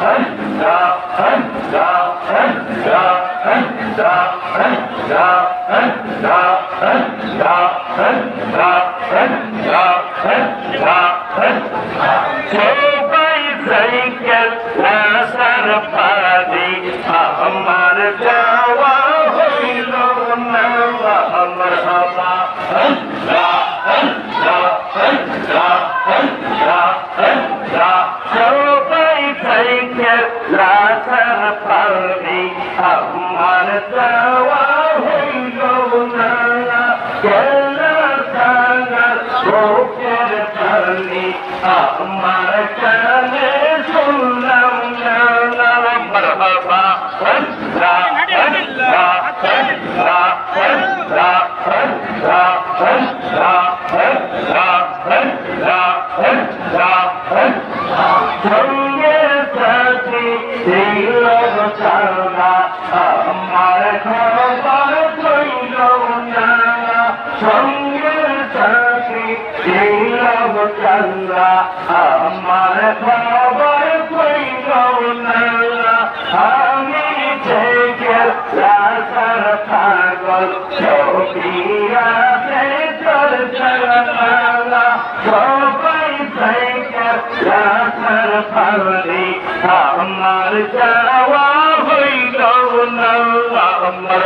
হজ্জা হজ্জা হজ্জা হজ্জা হজ্জা হজ্জা হজ্জা হজ্জা হজ্জা সবাই সাইকেল নাসার পাদি আমার যাওয়া হইল না কেলা সাগর বুকের পানি আমার কানে শুনলাম না মরহবা হজ্জা হজ্জা হজ্জা হজ্জা হজ্জা হজ্জা আমার ঘর চৈল সঙ্গের সাথে দিলব চল্লা আমার খবর চৈল আমি থেকে রাসার পাগল চৌকিরা চল চলা সবাই থেকে রাসার পাগলে। আমার যাওয়া হইল না আমার